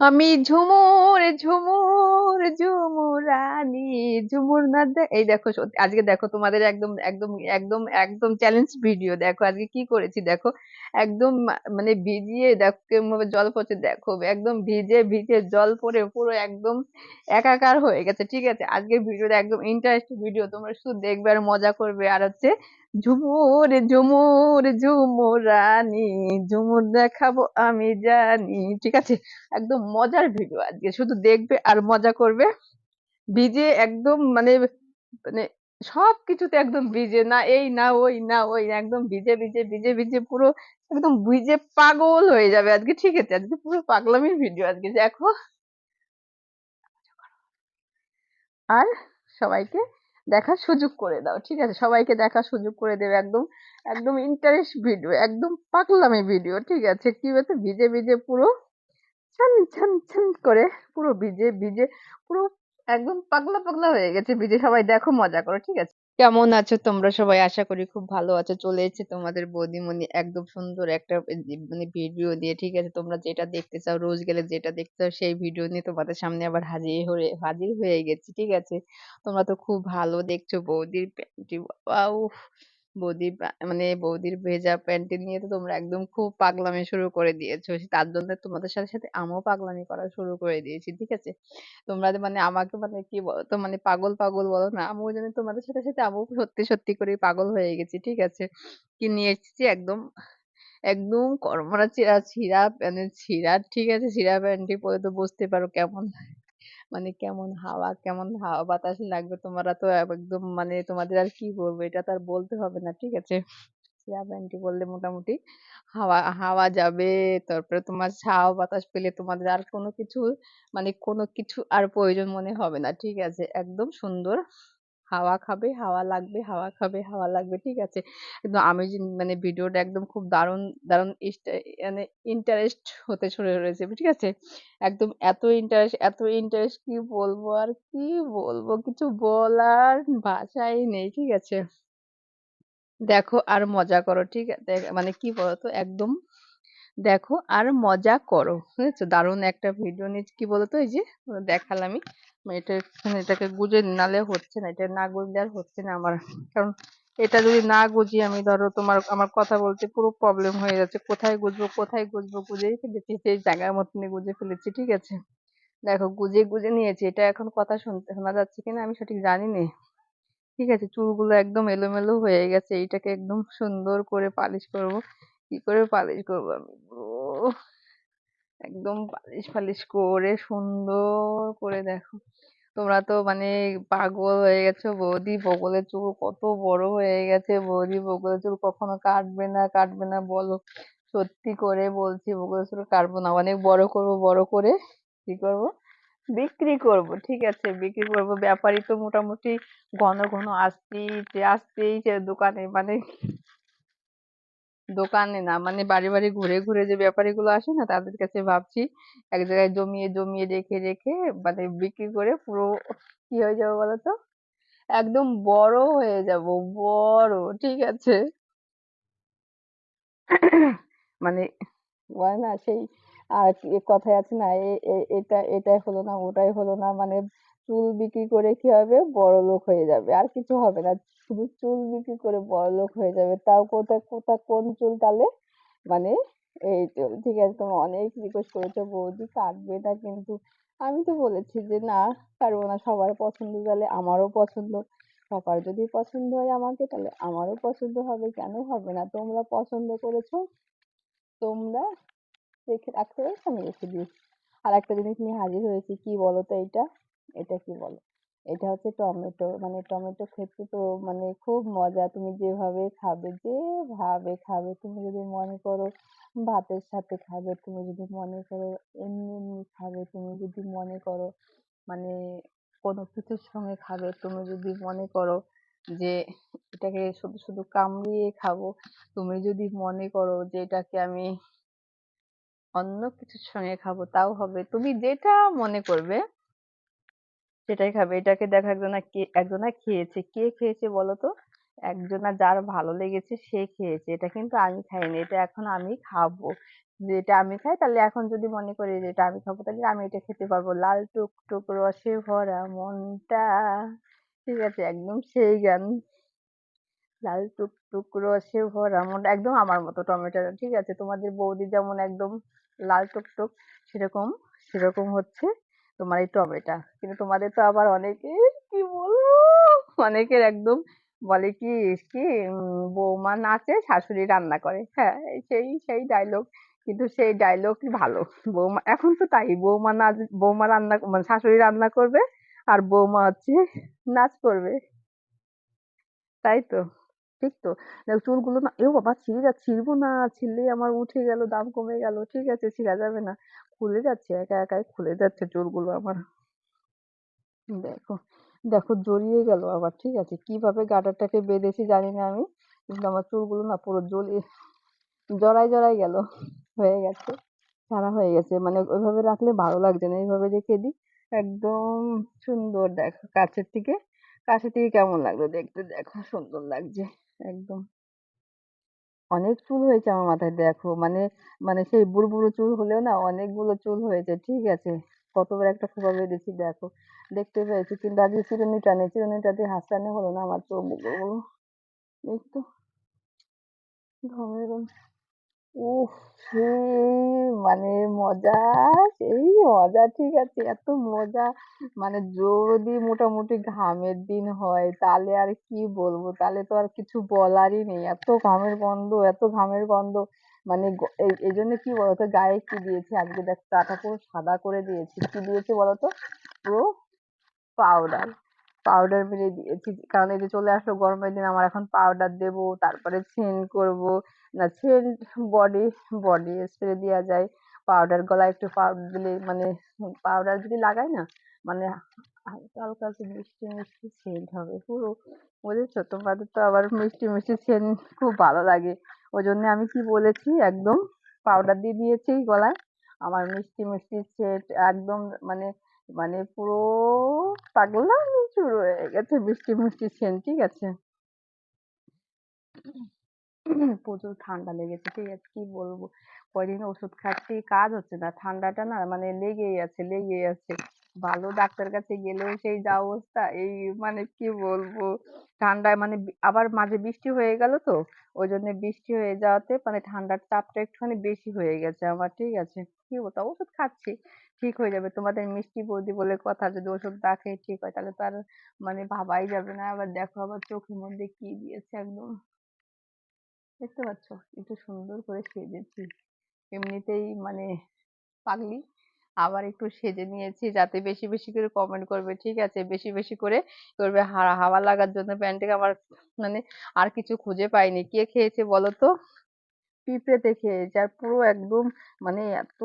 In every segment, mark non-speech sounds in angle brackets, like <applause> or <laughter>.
আমি ঝুমুর ঝুমুর ঝুমুরানি ঝুমুর না এই দেখো আজকে দেখো তোমাদের একদম একদম একদম একদম চ্যালেঞ্জ ভিডিও দেখো আজকে কি করেছি দেখো, একদম মানে ভিজিয়ে দেখো কেমন জল পড়ছে, দেখো একদম ভিজে ভিজে জল পড়ে পুরো একদম একাকার হয়ে গেছে, ঠিক আছে? আজকে ভিডিওটা একদম ইন্টারেস্টিং ভিডিও তোমরা শুধু দেখবে আর মজা করবে, আর হচ্ছে ঝুমুর ঝুমুর ঝুমুরানি ঝুমুর দেখাবো আমি জানি। ঠিক আছে? একদম মজার ভিডিও আজকে। শুধু দেখবে আর মজা করবে। ভিজে একদম মানে মানে সব কিছুতে একদম ভিজে না এই না ওই না ওই না, একদম ভিজে ভিজে ভিজে ভিজে পুরো একদম ভিজে পাগল হয়ে যাবে আজকে। ঠিক আছে? আজকে পুরো পাগলামির ভিডিও আজকে। দেখো। আর সবাইকে দেখার সুযোগ করে দাও, ঠিক আছে? সবাইকে দেখার সুযোগ করে দেবে একদম একদম ইন্টারেস্ট ভিডিও একদম পাগলামি ভিডিও ঠিক আছে? কি বলতো? ভিজে ভিজে পুরো ছান ছান ছান করে পুরো ভিজে ভিজে পুরো একদম পাগলা পাগলা হয়ে গেছে ভিজে। সবাই দেখো, মজা করো, ঠিক আছে? কেমন আছো? তোমরা সবাই আশা করি খুব ভালো আছো। চলে এসেছে তোমাদের বৌদিমণি একদম সুন্দর একটা মানে ভিডিও দিয়ে, ঠিক আছে? তোমরা যেটা দেখতে চাও, রোজ গেলে যেটা দেখতে চাও, সেই ভিডিও নিয়ে তোমাদের সামনে আবার হাজির হয়ে হাজির হয়ে গেছি, ঠিক আছে? তোমরা তো খুব ভালো দেখছ বৌদির প্যান্টি, বাবা, উফ! বৌদির পা- মানে বৌদির ভেজা প্যান্টি নিয়ে তো তোমরা একদম খুব পাগলামি শুরু করে দিয়েছ। তার জন্য তোমাদের সাথে সাথে আমিও পাগলামি করা শুরু করে দিয়েছি, ঠিক আছে? তোমরা মানে আমাকে মানে কি বলতো মানে পাগল পাগল বলো না, আমিও যেন তোমাদের সাথে সাথে আমিও সত্যি সত্যি করে পাগল হয়ে গেছি, ঠিক আছে? কি নিয়ে এসেছি একদম একদম করমরা ছিঁড়া ছিঁড়া মানে ছিঁড়া, ঠিক আছে? ছিঁড়া প্যান্টি পরে তো বুঝতে পারো কেমন। মানে কেমন হাওয়া কেমন হাওয়া বাতাস লাগবে তোমরা? তো একদম মানে তোমাদের আর কি বলব? এটা তো আর বলতে হবে না, ঠিক আছে? প্যান্টি বললে মোটামুটি হাওয়া হাওয়া যাবে। তারপরে তোমার ছাওয়া বাতাস পেলে তোমাদের আর কোনো কিছু মানে কোনো কিছু আর প্রয়োজন মনে হবে না, ঠিক আছে? একদম সুন্দর হাওয়া খাবে, হাওয়া লাগবে, হাওয়া খাবে, হাওয়া লাগবে, ঠিক আছে? কিন্তু আমি মানে ভিডিওটা একদম খুব দারুণ দারুণ মানে ইন্টারেস্ট হতে শুরু হয়েছে ঠিক আছে? একদম এত ইন্টারেস্ট এত ইন্টারেস্ট কি বলব আর কি বলব? কিছু বলার ভাষাই নেই, ঠিক আছে? দেখো আর মজা করো, ঠিক আছে মানে কি বলতো? একদম দেখো আর মজা করো, বুঝেছ? দারুণ একটা ভিডিও নিয়ে, কি বলতো? এই যে দেখালামই এটা এটাকে গুজে নালে হচ্ছে না, এটা না গুজলে আর হচ্ছে না আমার। কারণ এটা যদি না গুজিয়ে আমি ধরো তোমার, আমার কথা বলতে পুরো প্রবলেম হয়ে যাচ্ছে। কোথায় গুজবো কোথায় গুজবো? গুজেই ফেলেছি, সেই জায়গার মতনই গুজে ফেলেছি, ঠিক আছে? দেখো, গুজে গুজে নিয়েছি, এটা এখন কথা শুনতে শোনা যাচ্ছে কিনা আমি সঠিক জানি না ঠিক আছে, চুলগুলো একদম এলোমেলো হয়ে গেছে, এইটাকে একদম সুন্দর করে পালিশ করব। কি করে পালিশ করব আমি? একদম পালিশ ফালিশ করে, সুন্দর করে দেখো। তোমরা তো মানে পাগল হয়ে গেছো, বৌদি। বগলের চুল কত বড় হয়ে গেছে, বৌদি। বগলের চুল কখনো কাটবে না কাটবে না, বলো। সত্যি করে বলছি, বগলের চুল কাটবো না। অনেক বড় করব, বড় করে কি করব? বিক্রি করব, ঠিক আছে? বিক্রি করব। ব্যাপারী তো মোটামুটি ঘন ঘন আসতেই আসতেই দোকানে মানে দোকানে না মানে বাড়ি বাড়ি ঘুরে ঘুরে যে ব্যাপারীগুলো আসে না, তাদের কাছে ভাবছি এক জায়গায় জমিয়ে জমিয়ে রেখে রেখে মানে বিক্রি করে পুরো কি হয়ে যাবে বলতো? একদম বড় হয়ে যাব, বড়, ঠিক আছে? মানে বলে না, সেই আর কথায় আছে না এটা, এটাই হলো না, ওটাই হলো না মানে চুল বিক্রি করে কি হবে বড়লোক হয়ে যাবে? আর কিছু হবে না, শুধু চুল বিক্রি করে বড়লোক হয়ে যাবে। তাও কোথায় কোথায় কোন চুল তাহলে মানে এই চুল ঠিক আছে, তোমরা অনেক রিকোয়েস্ট করেছ, বৌদি কাটবে না কিন্তু। আমি তো বলেছি যে না, কাটবো না, সবার পছন্দ তাহলে আমারও পছন্দ। সবার যদি পছন্দ হয় আমাকে, তাহলে আমারও পছন্দ হবে, কেন হবে না? তোমরা পছন্দ করেছ, তোমরা রেখে রাখতে পারো আমি রেখে দিয়েছি। আর একটা জিনিস নিয়ে হাজির হয়েছি, কি বলো তো এটা এটা কি বলো? এটা হচ্ছে টমেটো। মানে টমেটো খেতে তো মানে খুব মজা। তুমি যেভাবে খাবে যেভাবে খাবে, তুমি যদি মনে করো ভাতের সাথে খাবে, তুমি যদি মনে করো এমনি এমনি খাবে, তুমি যদি মনে করো মানে কোনো কিছুর সঙ্গে খাবে, তুমি যদি মনে করো যে এটাকে শুধু শুধু কামড়িয়ে খাব, তুমি যদি মনে করো যে এটাকে আমি অন্য কিছুর সঙ্গে খাব, তাও হবে। তুমি যেটা মনে করবে সেটাই খাবে। এটাকে দেখো একজনা কে, একজনা খেয়েছে। কে খেয়েছে বলো তো একজনা যার ভালো লেগেছে সে খেয়েছে। এটা কিন্তু আমি খাইনি। এটা এখন আমি খাব। যে এটা আমি খাই, তাহলে এখন যদি মনে করি যে এটা আমি খাব, তাহলে আমি এটা খেতে পারব। লাল টুক টুকটুক রসে ভরা মনটা। ঠিক আছে? একদম সেই গান। লাল টুক টুকটুক রসে ভরা মনটা। একদম আমার মতো টমেটো ঠিক আছে? তোমাদের বৌদি যেমন একদম লাল টুকটুক সেরকম সেরকম হচ্ছে। তোমার এই টমেটো। কিন্তু তোমাদের তো আবার অনেকের কি বলব? অনেকের একদম বলে কি কি বৌমা নাচে, শাশুড়ি রান্না করে। হ্যাঁ সেই সেই ডায়লগ কিন্তু সেই ডায়লগ ভালো। বৌমা, এখন তো তাই, বৌমা নাচ, বৌমা রান্না মানে শাশুড়ি রান্না করবে আর বৌমা হচ্ছে নাচ করবে। তাই তো? ঠিক তো, দেখো চুলগুলো না, এ বাবা ছিঁড়ে যাচ্ছে ছিঁড়বো না, ছিঁড়লেই আমার উঠে গেল, দাম কমে গেল, ঠিক আছে, ছিঁড়া যাবে না। খুলে যাচ্ছে, একা একাই খুলে যাচ্ছে চুলগুলো আমার। দেখো দেখো জড়িয়ে গেল আবার, ঠিক আছে, কীভাবে গার্ডারটাকে বেঁধেছি জানি না আমি, কিন্তু আমার চুলগুলো না পুরো জড়িয়ে জড়াই জড়াই গেল, হয়ে গেছে ছাড়া হয়ে গেছে মানে ওইভাবে রাখলে ভালো লাগছে না, এইভাবে রেখে দিই, একদম সুন্দর, দেখো, কাছের থেকে কাছের থেকে কেমন লাগল দেখতে, দেখো, সুন্দর লাগছে। একদম। অনেক চুল হয়েছে আমার মাথায়, দেখো। মানে মানে সেই বুড়ো বুড়ো চুল হলেও না অনেকগুলো চুল হয়েছে, ঠিক আছে? কতবার একটা খোপা বেঁধেছি, দেখো। দেখতে পেয়েছি? কিন্তু আজকে চিরুনি নেই। চিরুনিটা দিয়ে হাসটানে হলো না আমার একটু ঘামের গন্ধ উফ মানে মজা সেই মজা ঠিক আছে এত মজা। মানে যদি মোটামুটি ঘামের দিন হয় তাহলে আর কি বলব? তাহলে তো আর কিছু বলারই নেই। এত ঘামের গন্ধ এত ঘামের গন্ধ। মানে এই জন্য কি বলতো গায়ে কি দিয়েছি? আজকে দেখ গাটা পুরো সাদা করে দিয়েছি। কি দিয়েছি বলতো? পুরো পাউডার পাউডার মেরে দিয়েছি। কারণ এই যে চলে আসলো গরমের দিন আমার এখন পাউডার দেবো, তারপরে করব। সেন্ট বডি বডি স্প্রে দেওয়া যায় পাউডার গলায় একটু পাউডার দিলে মানে পাউডার যদি লাগাই না মানে হালকা হালকা মিষ্টি মিষ্টি সেন্ট হবে। পুরো বুঝেছ? তোমাদের তো আবার মিষ্টি মিষ্টি সেন্ট খুব ভালো লাগে। ওই জন্য আমি কি বলেছি, একদম পাউডার দিয়ে দিয়েছি গলায়। আমার মিষ্টি মিষ্টি সেন্ট একদম মানে মানে পুরো পাগলামি শুরু হয়ে গেছে মিষ্টি মিষ্টি সেন্ট ঠিক আছে? <coughs> প্রচুর ঠান্ডা লেগেছে, ঠিক আছে, কি বলব? কয়দিন ওষুধ খাচ্ছি, কাজ হচ্ছে না, ঠান্ডাটা না মানে লেগেই আছে লেগেই আছে। ভালো ডাক্তার কাছে গেলেও সেই যা অবস্থা, এই মানে কি বলব? ঠান্ডায় মানে আবার মাঝে বৃষ্টি হয়ে গেল তো ওই জন্য বৃষ্টি হয়ে যাওয়াতে মানে ঠান্ডার চাপটা একটুখানি বেশি হয়ে গেছে আমার, ঠিক আছে। কি বলতো ওষুধ খাচ্ছি, ঠিক হয়ে যাবে। তোমাদের মিষ্টি বৌদি বলে কথা, যদি ওষুধ না খেয়ে ঠিক হয়, তাহলে তো আর মানে ভাবাই যাবে না, আবার দেখো আবার চোখের মধ্যে কি দিয়েছে একদম। দেখতে পাচ্ছ? একটু সুন্দর করে সেজেছি। এমনিতেই মানে পাগলি। আবার একটু সেজে নিয়েছি, যাতে বেশি বেশি করে কমেন্ট করবে, ঠিক আছে? বেশি বেশি করে করবে। হাওয়া লাগার জন্য প্যান্টে আমার মানে আর কিছু খুঁজে পাইনি। কে খেয়েছে বলো তো? পিঁপড়েতে খেয়েছে। আর পুরো একদম মানে এত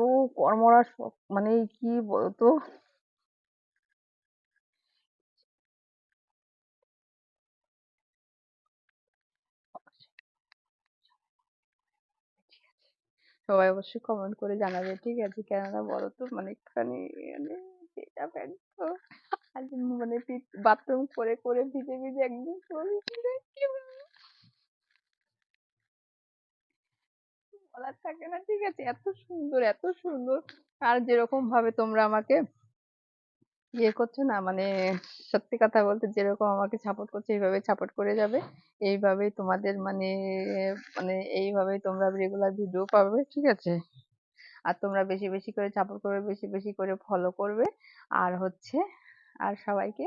সব- মানে কি বলতো? সবাই অবশ্যই কমেন্ট করে জানাবে, ঠিক আছে? কেননা বলো তো মানে একটুখানি মানে এটা প্যান্ট তো মানে বাথরুম করে করে ভিজে ভিজে একদম শরীর বলার থাকে না, ঠিক আছে? এত সুন্দর এত সুন্দর। আর যেরকম ভাবে তোমরা আমাকে ইয়ে করছ না মানে সত্যি কথা বলতে যেরকম আমাকে সাপোর্ট করছ, এইভাবে সাপোর্ট করে যাবে। এইভাবেই তোমাদের মানে মানে এইভাবেই তোমরা রেগুলার ভিডিও পাবে, ঠিক আছে? আর তোমরা বেশি বেশি করে সাপোর্ট করবে, বেশি বেশি করে ফলো করবে। আর হচ্ছে, আর সবাইকে,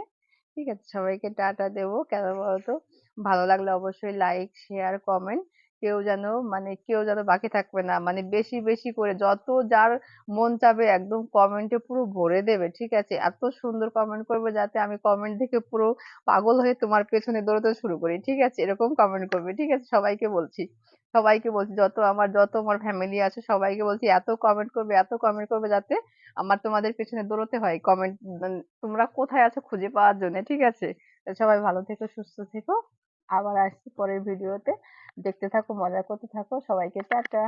ঠিক আছে? সবাইকে টাটা দেবো, কেন বলতো? ভালো লাগলে অবশ্যই লাইক শেয়ার কমেন্ট কেউ যেন মানে কেউ যেন বাকি থাকবে না। মানে বেশি বেশি করে যত যার মন চাবে একদম কমেন্টে পুরো ভরে দেবে, ঠিক আছে? এত সুন্দর কমেন্ট করবে যাতে আমি কমেন্ট দেখে পুরো পাগল হয়ে তোমার পেছনে দৌড়াতে শুরু করি, ঠিক আছে? এরকম কমেন্ট করবে, ঠিক আছে? সবাইকে বলছি সবাইকে বলছি, যত আমার যত আমার ফ্যামিলি আছে, সবাইকে বলছি, এত কমেন্ট করবে, এত কমেন্ট করবে যাতে আমার তোমাদের পেছনে দৌড়তে হয়। কমেন্ট তোমরা কোথায় আছো খুঁজে পাওয়ার জন্য, ঠিক আছে? সবাই ভালো থেকো, সুস্থ থেকো। আবার আসছি পরের ভিডিওতে দেখতে থাকো মজা করতে থাকো। সবাইকে টাটা।